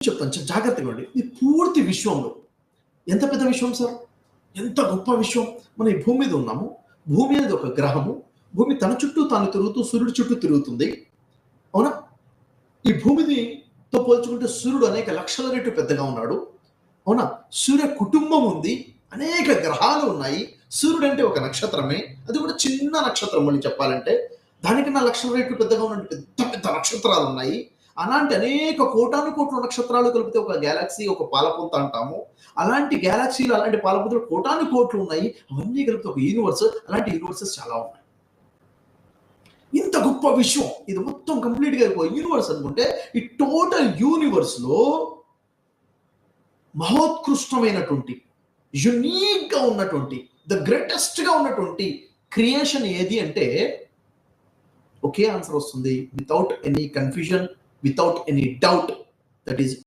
చెప్తాను జాగ్రత్తగా ఉండి ఇది పూర్తి విశ్వంలో ఎంత పెద్ద విశ్వం సార్? ఎంత గొప్ప విశ్వం. మనం ఈ భూమి మీద ఉన్నాము. భూమి అనేది ఒక గ్రహము. భూమి తన చుట్టూ తాను తిరుగుతూ సూర్యుడి చుట్టూ తిరుగుతుంది. అవునా? ఈ భూమినితో పోల్చుకుంటే సూర్యుడు అనేక లక్షల రెట్లు పెద్దగా ఉన్నాడు. అవునా? సూర్య కుటుంబం ఉంది. అనేక గ్రహాలు ఉన్నాయి. సూర్యుడు అంటే ఒక నక్షత్రమే. అది కూడా చిన్న నక్షత్రం అని చెప్పాలంటే దానికన్నా లక్షల రెట్లు పెద్దగా ఉన్నట్టు పెద్ద పెద్ద నక్షత్రాలు ఉన్నాయి. అలాంటి అనేక కోటాను కోట్ల నక్షత్రాలు కలిపితే ఒక గ్యాలక్సీ ఒక పాలపుంత అంటాము. అలాంటి గ్యాలక్సీలు అలాంటి పాలపుంతలు కోటాను కోట్లు ఉన్నాయి. అవన్నీ కలిపితే ఒక యూనివర్స్ అలాంటి యూనివర్సెస్ చాలా ఉన్నాయి. ఇంత గొప్ప విషయం ఇది మొత్తం కంప్లీట్గా ఒక యూనివర్స్ అనుకుంటే ఈ టోటల్ యూనివర్స్లో మహోత్కృష్టమైనటువంటి యునీక్గా ఉన్నటువంటి ద గ్రేటెస్ట్గా ఉన్నటువంటి క్రియేషన్ ఏది అంటే ఒకే ఆన్సర్ వస్తుంది. Without any confusion without any doubt that is